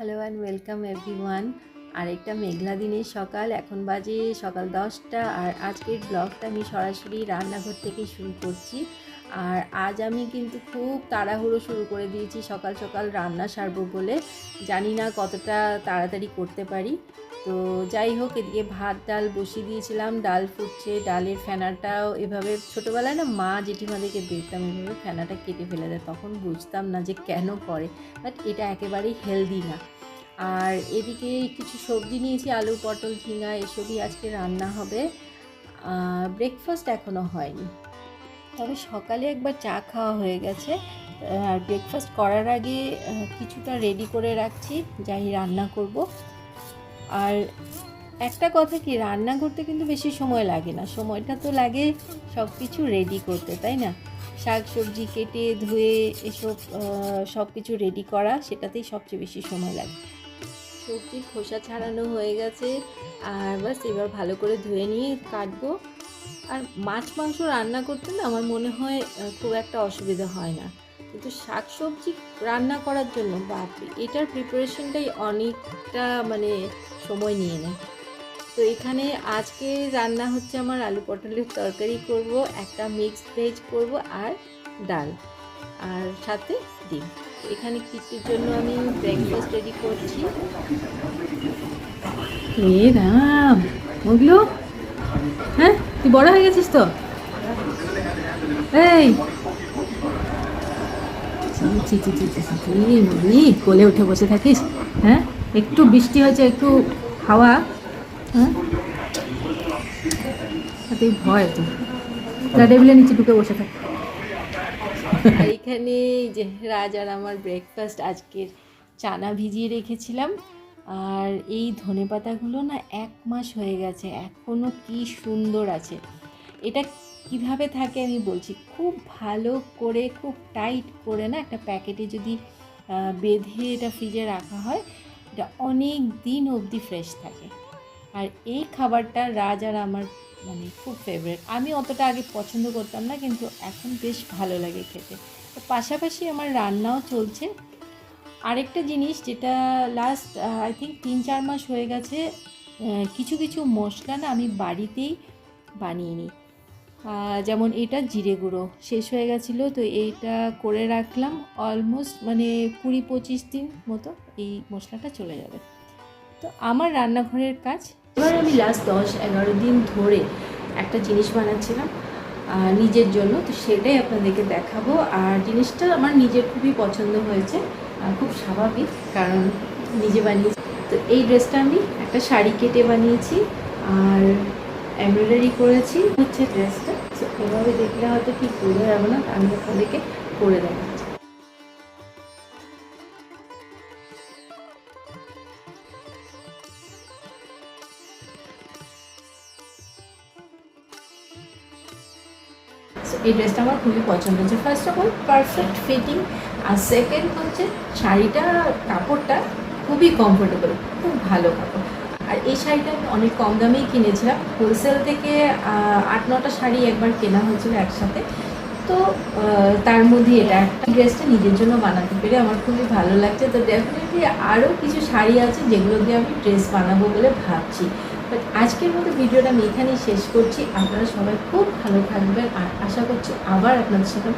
Hello and welcome everyone আরেকটা মেঘলা দিনের সকাল, এখন বাজে সকাল দশটা আর আজকের ব্লগটা আমি সরাসরি রান্নাঘর থেকে শুরু করছি। আর আজ আমি কিন্তু খুব তাড়াহুড়ো শুরু করে দিয়েছি সকাল সকাল রান্না সারবো বলে। জানি না কতটা তাড়াতাড়ি করতে পারি। তো যাই হোক, এদিকে ভাত, ডাল বসিয়ে দিয়েছিলাম। ডাল ফুটছে, ডালের ফেনাটাও এভাবে ছোটোবেলায় না মা জেঠিমাদেরকে দেখতাম, এভাবে ফেনাটা কেটে ফেলে দেয়। তখন বুঝতাম না যে কেন করে বাট এটা একেবারেই হেলদি না। আর এদিকে কিছু সবজি নিয়েছি, আলু, পটল, ঝিঙা, এসবই আজকে রান্না হবে। ব্রেকফাস্ট এখনও হয়নি। তবে সকালে একবার চা খাওয়া হয়ে গেছে। আর ব্রেকফাস্ট করার আগে কিছুটা রেডি করে রাখছি। যাই রান্না করব। আর একটা কথা কি, রান্না করতে কিন্তু বেশি সময় লাগে না। সময়টা তো লাগে সব কিছু রেডি করতে, তাই না? শাক সবজি কেটে, ধুয়ে এসব সব কিছু রেডি করা, সেটাতেই সবচেয়ে বেশি সময় লাগে। সবজির খোসা ছাড়ানো হয়ে গেছে, আর বাস এবার ভালো করে ধুয়ে নিয়ে কাটবো। আর মাছ, মাংস রান্না করতে না আমার মনে হয় খুব একটা অসুবিধা হয় না। কিন্তু শাক সবজি রান্না করার জন্য বাপরে এটার প্রিপারেশনটাই অনেকটা মানে সময় নিয়ে নেয় তো এখানে আজকে রান্না হচ্ছে আমার আলু পটলের তরকারি করব, একটা মিক্সড ভেজ করব আর ডাল আর সাথে ডিম। এখানে কিটির জন্য আমি ব্রেকফাস্ট রেডি করছি? রাম হ্যাঁ তুই বড় হয়ে গেছিস তো? এই ছি, ছি, ছি, ছি, মুরগি, কোলে উঠে বসে থাকিস হ্যাঁ একটু বৃষ্টি হয়েছে একটু হাওয়া হ্যাঁ তাতেই ভয় তো টেবিলের নিচে ঢুকে বসে থাক এখানে যে রাজ আর আমার ব্রেকফাস্ট আজকের চানা ভিজিয়ে রেখেছিলাম আর এই ধনে পাতাগুলো না এক মাস হয়ে গেছে এখনও কি সুন্দর আছে এটা কীভাবে থাকে আমি বলছি। খুব ভালো করে, খুব টাইট করে না একটা প্যাকেটে যদি বেঁধে এটা ফ্রিজে রাখা হয়, এটা অনেক দিন অবধি ফ্রেশ থাকে। আর এই খাবারটা রাজ আর আমার মানে খুব ফেভারিট আমি অতটা আগে পছন্দ করতাম না, কিন্তু এখন বেশ ভালো লাগে খেতে। তো পাশাপাশি আমার রান্নাও চলছে। আরেকটা জিনিস যেটা লাস্ট আই থিঙ্ক তিন চার মাস হয়ে গেছে কিছু কিছু মশলা না আমি বাড়িতেই বানিয়ে নিই। যেমন এটা জিরে গুঁড়ো। শেষ হয়ে গেছিল, তো এইটা করে রাখলাম অলমোস্ট মানে কুড়ি পঁচিশ দিন মতো এই মশলাটা চলে যাবে। তো আমার রান্নাঘরের কাজ, এবার আমি লাস্ট দশ এগারো দিন ধরে একটা জিনিস বানাচ্ছিলাম নিজের জন্য, তো সেটাই আপনাদেরকে দেখাবো। আর জিনিসটা আমার নিজের খুবই পছন্দ হয়েছে খুব স্বাভাবিক, কারণ নিজে বানিয়েছি। তো এই ড্রেসটা আমি একটা শাড়ি কেটে বানিয়েছি, আর এমব্রয়ডারি করেছি হচ্ছে ড্রেসটা। এভাবে দেখলে হয়তো ঠিক বোঝা যাবে না আমি আপনাদেরকে করে So, এই ড্রেসটা আমার খুবই পছন্দ হচ্ছে first of all perfect fitting R second হচ্ছে শাড়িটা কাপড়টা খুবই কমফোর্টেবল খুব ভালো কাপড়। আর এই শাড়িটা আমি অনেক কম দামেই কিনেছিলাম। হোলসেল থেকে আট, নটা শাড়ি একবার কেনা হয়েছিল একসাথে। তো তার মধ্যে এটা একটা ড্রেসটা নিজের জন্য বানাতে পেরে আমার খুবই ভালো লাগছে। তো ডেফিনেটলি আরও কিছু শাড়ি আছে যেগুলো দিয়ে আমি ড্রেস বানাবো বলে ভাবছি। বাট আজকের মতো ভিডিওটা আমি এখানেই শেষ করছি। আপনারা সবাই খুব ভালো থাকবেন। আর আশা করছি আবার আপনাদের সাথে